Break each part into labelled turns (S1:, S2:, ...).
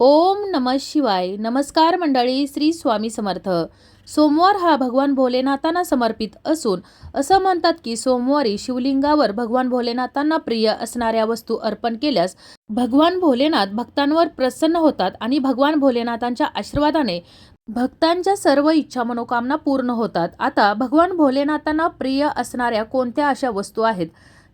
S1: ओम नम शिवाय. नमस्कार मंडळी श्री स्वामी समर्थ. सोमवार हा भगवान भोलेनाथांना समर्पित असून असं म्हणतात की सोमवारी शिवलिंगावर भगवान भोलेनाथांना प्रिय असणाऱ्या वस्तू अर्पण केल्यास भगवान भोलेनाथ भक्तांवर प्रसन्न होतात आणि भगवान भोलेनाथांच्या आशीर्वादाने भक्तांच्या सर्व इच्छा मनोकामना पूर्ण होतात. आता भगवान भोलेनाथांना प्रिय असणाऱ्या कोणत्या अशा वस्तू आहेत?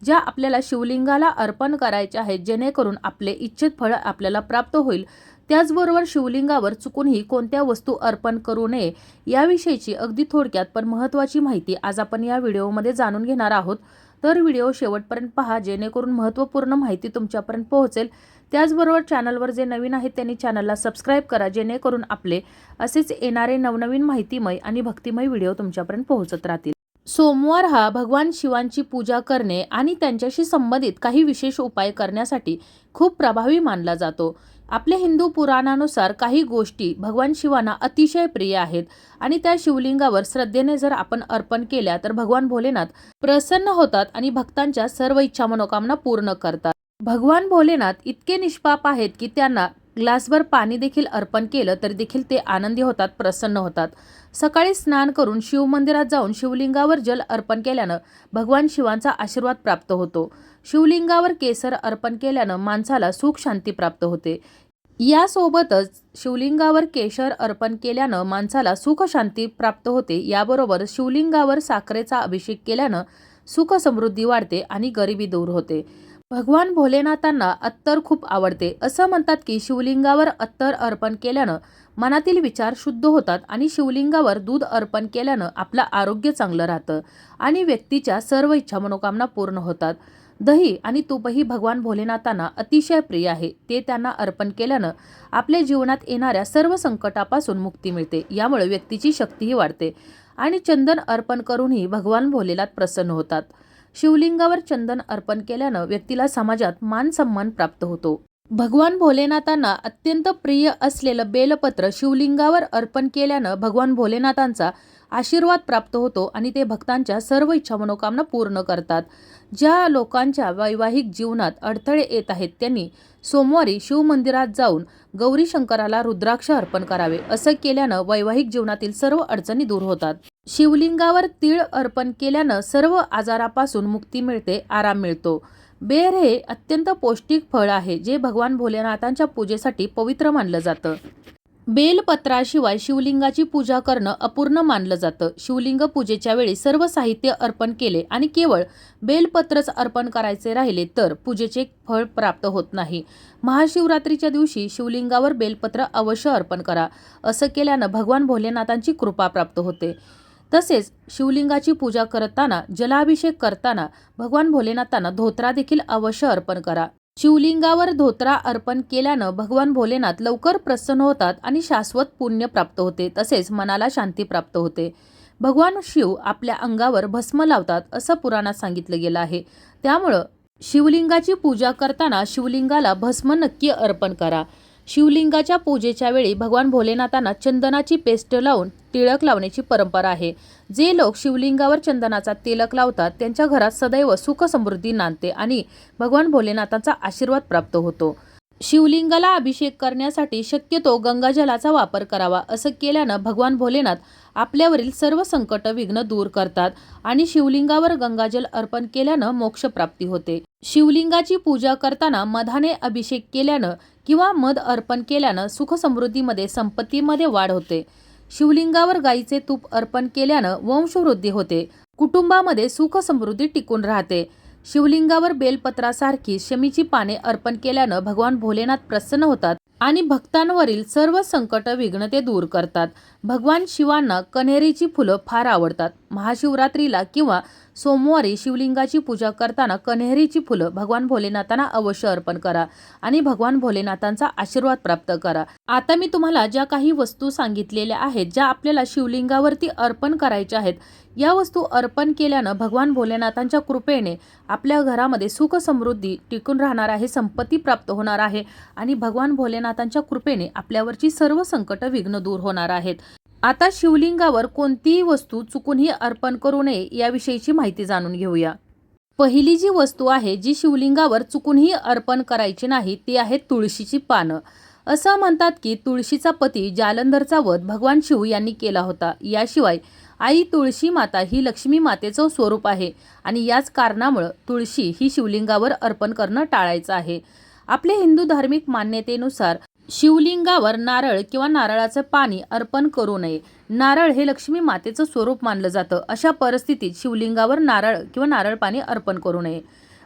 S1: ज्या आपल्याला शिवलिंगाला अर्पण करायच्या आहेत जेणेकरून आपले इच्छित फळ आपल्याला प्राप्त होईल. त्याचबरोबर शिवलिंगावर चुकूनही कोणत्या वस्तू अर्पण करू नये याविषयीची अगदी थोडक्यात पण महत्त्वाची माहिती आज आपण या व्हिडिओमध्ये जाणून घेणार आहोत. तर व्हिडिओ शेवटपर्यंत पहा जेणेकरून महत्त्वपूर्ण माहिती तुमच्यापर्यंत पोहोचेल. त्याचबरोबर चॅनलवर जे नवीन आहेत त्यांनी चॅनलला सबस्क्राईब करा जेणेकरून आपले असेच येणारे नवनवीन माहितीमय आणि भक्तिमय व्हिडिओ तुमच्यापर्यंत पोहोचत राहतील. सोमवार हा भगवान शिवांची पूजा करणे आणि त्यांच्याशी संबंधित काही विशेष उपाय करण्यासाठी खूप प्रभावी मानला जातो. आपल्या हिंदू पुराणानुसार काही गोष्टी भगवान शिवांना अतिशय प्रिय आहेत आणि त्या शिवलिंगावर श्रद्धेने जर आपण अर्पण केल्या तर भगवान भोलेनाथ प्रसन्न होतात आणि भक्तांच्या सर्व इच्छा मनोकामना पूर्ण करतात. भगवान भोलेनाथ इतके निष्पाप आहेत की त्यांना ग्लासभर पाणी देखील अर्पण केलं तरी देखील ते आनंदी होतात प्रसन्न होतात. सकाळी स्नान करून शिवमंदिरात जाऊन शिवलिंगावर जल अर्पण केल्यानं भगवान शिवांचा आशीर्वाद प्राप्त होतो. शिवलिंगावर केसर अर्पण केल्यानं माणसाला सुख शांती प्राप्त होते. यासोबतच शिवलिंगावर केशर अर्पण केल्यानं माणसाला सुख शांती प्राप्त होते. याबरोबर शिवलिंगावर साखरेचा अभिषेक केल्यानं सुख समृद्धी वाढते आणि गरिबी दूर होते. भगवान भोलेनाथांना अत्तर खूप आवडते. असं म्हणतात की शिवलिंगावर अत्तर अर्पण केल्यानं मनातील विचार शुद्ध होतात आणि शिवलिंगावर दूध अर्पण केल्यानं आपलं आरोग्य चांगलं राहतं आणि व्यक्तीच्या सर्व इच्छा मनोकामना पूर्ण होतात. दही आणि तूपही भगवान भोलेनाथांना अतिशय प्रिय आहे. ते त्यांना अर्पण केल्यानं आपल्या जीवनात येणाऱ्या सर्व संकटापासून मुक्ती मिळते. यामुळे व्यक्तीची शक्तीही वाढते आणि चंदन अर्पण करूनही भगवान भोलेनाथ प्रसन्न होतात. शिवलिंगावर चंदन अर्पण केल्यानं व्यक्तीला समाजात मान सन्मान प्राप्त होतो. भगवान भोलेनाथांना अत्यंत प्रिय असलेलं बेलपत्र शिवलिंगावर अर्पण केल्यानं भगवान भोलेनाथांचा आशीर्वाद प्राप्त होतो आणि ते भक्तांच्या सर्व इच्छा मनोकामना पूर्ण करतात. ज्या लोकांच्या वैवाहिक जीवनात अडथळे येत आहेत त्यांनी सोमवारी शिवमंदिरात जाऊन गौरी शंकराला रुद्राक्ष अर्पण करावे असं केल्यानं वैवाहिक जीवनातील सर्व अडचणी दूर होतात. शिवलिंगावर तीळ अर्पण केल्यानं सर्व आजारापासून मुक्ती मिळते आराम मिळतो. बेर हे अत्यंत पौष्टिक फळ आहे जे भगवान भोलेनाथांच्या पूजेसाठी पवित्र मानलं जातं. बेलपत्राशिवाय शिवलिंगाची पूजा करणं अपूर्ण मानलं जातं. शिवलिंग पूजेच्या वेळी सर्व साहित्य अर्पण केले आणि केवळ बेलपत्रच अर्पण करायचे राहिले तर पूजेचे फळ प्राप्त होत नाही. महाशिवरात्रीच्या दिवशी शिवलिंगावर बेलपत्र अवश्य अर्पण करा असं केल्यानं भगवान भोलेनाथांची कृपा प्राप्त होते. तसेच शिवलिंगाची पूजा करताना जलाभिषेक करताना भगवान भोलेनाथांना धोत्रा देखील अवश्य अर्पण करा. शिवलिंगावर धोत्रा अर्पण केल्यानं भगवान भोलेनाथ लवकर प्रसन्न होतात आणि शाश्वत पुण्य प्राप्त होते तसेच मनाला शांती प्राप्त होते. भगवान शिव आपल्या अंगावर भस्म लावतात असं पुराणात सांगितलं गेलं आहे. त्यामुळं शिवलिंगाची पूजा करताना शिवलिंगाला भस्म नक्की अर्पण करा. शिवलिंगाच्या पूजेच्या वेळी भगवान भोलेनाथांना चंदनाची पेस्ट लावून टिळक लावण्याची परंपरा आहे. जे लोक शिवलिंगावर चंदनाचा तिलक लावतात त्यांच्या घरात सदैव सुख समृद्धी नांदते आणि भगवान भोलेनाथांचा आशीर्वाद प्राप्त होतो. शिवलिंगाला अभिषेक करण्यासाठी शक्यतो गंगाजलाचा वापर करावा असं केल्यानं भगवान भोलेनाथ आपल्यावरील सर्व संकट विघ्न दूर करतात आणि शिवलिंगावर गंगाजल अर्पण केल्यानं मोक्षप्राप्ती होते. शिवलिंगाची पूजा करताना मधाने अभिषेक केल्यानं किंवा मध अर्पण केल्यानं सुख समृद्धीमध्ये संपत्तीमध्ये वाढ होते. शिवलिंगावर गाईचे तूप अर्पण केल्यानं वंशवृद्धी होते. कुटुंबामध्ये सुख समृद्धी टिकून राहते. शिवलिंगावर बेलपत्रासारखी शमीची पाने अर्पण केल्यानं भगवान भोलेनाथ प्रसन्न होतात आणि भक्तांवरील सर्व संकट विघ्न ते दूर करतात. भगवान शिवांना कन्हेरीची फुलं फार आवडतात. महाशिवरात्रीला किंवा सोमवारी शिवलिंगाची पूजा करताना कन्हेरीची फुलं भगवान भोलेनाथांना अवश्य अर्पण करा आणि भगवान भोलेनाथांचा आशीर्वाद प्राप्त करा. आता मी तुम्हाला ज्या काही वस्तू सांगितलेल्या आहेत ज्या आपल्याला शिवलिंगावरती अर्पण करायच्या आहेत या वस्तू अर्पण केल्यानं भगवान भोलेनाथांच्या कृपेने आपल्या घरामध्ये सुख समृद्धी टिकून राहणार आहे संपत्ती प्राप्त होणार आहे आणि भगवान भोलेनाथांच्या कृपेने आपल्यावरची सर्व संकट विघ्न दूर होणार आहेत. आता शिवलिंगावर कोणतीही वस्तू चुकूनही अर्पण करू नये याविषयीची माहिती जाणून घेऊया. पहिली जी वस्तू आहे जी शिवलिंगावर चुकूनही अर्पण करायची नाही ती आहे तुळशीची पानं. असं म्हणतात की तुळशीचा पती जालंधरचा वध भगवान शिव यांनी केला होता. याशिवाय आई तुळशी माता ही लक्ष्मी मातेचं स्वरूप आहे आणि याच कारणामुळं तुळशी ही शिवलिंगावर अर्पण करणं टाळायचं आहे. आपले हिंदू धार्मिक मान्यतेनुसार शिवलिंगावर नारळ किंवा नारळाचं पाणी अर्पण करू नये. नारळ हे लक्ष्मी मातेचं स्वरूप मानलं जातं. अशा परिस्थितीत शिवलिंगावर नारळ किंवा नारळ पाणी अर्पण करू नये.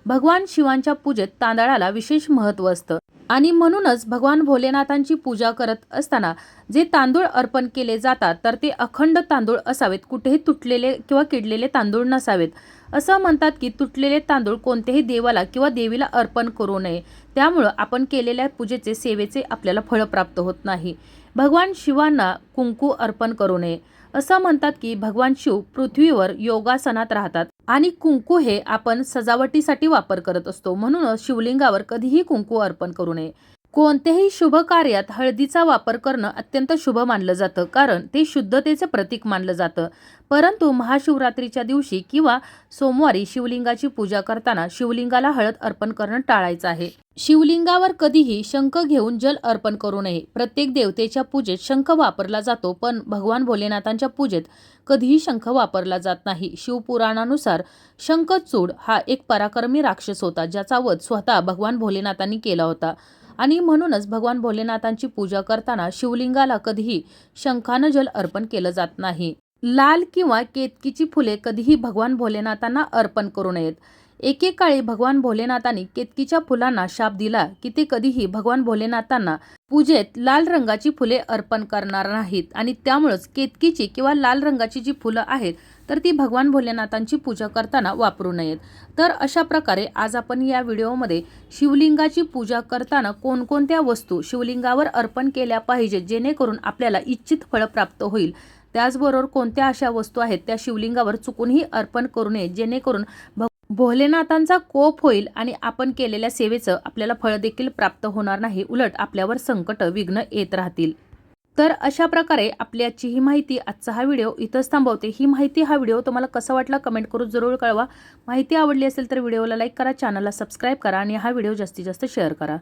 S1: भगवान शिवांच्या पूजेत तांदळाला विशेष महत्त्व असतं. आणि म्हणूनच भगवान भोलेनाथांची पूजा करत असताना जे तांदूळ अर्पण केले जातात तर ते अखंड तांदूळ असावेत. कुठेही तुटलेले किंवा किडलेले तांदूळ नसावेत. असं म्हणतात की तुटलेले तांदूळ कोणत्याही देवाला किंवा देवीला अर्पण करू नये. त्यामुळं आपण केलेल्या पूजेचे सेवेचे आपल्याला फळ प्राप्त होत नाही. भगवान शिवांना कुंकू अर्पण करू नये. असं म्हणतात की भगवान शिव पृथ्वीवर योगासनात राहतात आणि कुंकू हे आपण सजावटीसाठी वापर करत असतो. म्हणूनच शिवलिंगावर कधीही कुंकू अर्पण करू नये. कोणत्याही शुभ कार्यात हळदीचा वापर करणं अत्यंत शुभ मानलं जातं कारण ते शुद्धतेचं प्रतीक मानलं जातं. परंतु महाशिवरात्रीच्या दिवशी किंवा सोमवारी शिवलिंगाची पूजा करताना शिवलिंगाला हळद अर्पण करणं टाळायचं आहे. शिवलिंगावर कधीही शंख घेऊन जल अर्पण करू नये. प्रत्येक देवतेच्या पूजेत शंख वापरला जातो पण भगवान भोलेनाथांच्या पूजेत कधीही शंख वापरला जात नाही. शिवपुराणानुसार शंखचूड हा एक पराक्रमी राक्षस होता ज्याचा वध स्वतः भगवान भोलेनाथांनी केला होता. आणि म्हणूनच भगवान भोलेनाथांची पूजा करताना शिवलिंगाला कधीही शंखानं जल अर्पण केलं जात नाही. लाल किंवा केतकीची फुले कधीही भगवान भोलेनाथांना अर्पण करू नयेत. एकेकाळी भगवान भोलेनाथांनी केतकीच्या फुलांना शाप दिला की ते कधीही भगवान भोलेनाथांना पूजेत लाल रंगाची फुले अर्पण करणार नाहीत. आणि त्यामुळंच केतकीची किंवा लाल रंगाची जी फुलं आहेत तर ती भगवान भोलेनाथांची पूजा करताना वापरू नयेत. तर अशा प्रकारे आज आपण या व्हिडिओमध्ये शिवलिंगाची पूजा करताना कोणकोणत्या वस्तू शिवलिंगावर अर्पण केल्या पाहिजेत जेणेकरून आपल्याला इच्छित फळ प्राप्त होईल. त्याचबरोबर कोणत्या अशा वस्तू आहेत त्या शिवलिंगावर चुकूनही अर्पण करू नये जेणेकरून भ भोलेनाथांचा कोप होईल आणि आपण केलेल्या सेवेचं आपल्याला फळ देखील प्राप्त होणार नाही उलट आपल्यावर संकट विघ्न येत राहतील. तर अशा प्रकारे आपल्याची ही माहिती आजचा हा व्हिडिओ इथंच थांबवते. ही माहिती हा व्हिडिओ तुम्हाला कसा वाटला कमेंट करून जरूर कळवा. माहिती आवडली असेल तर व्हिडिओला लाईक करा चॅनलला सबस्क्राईब करा आणि हा व्हिडिओ जास्तीत जास्त शेअर करा.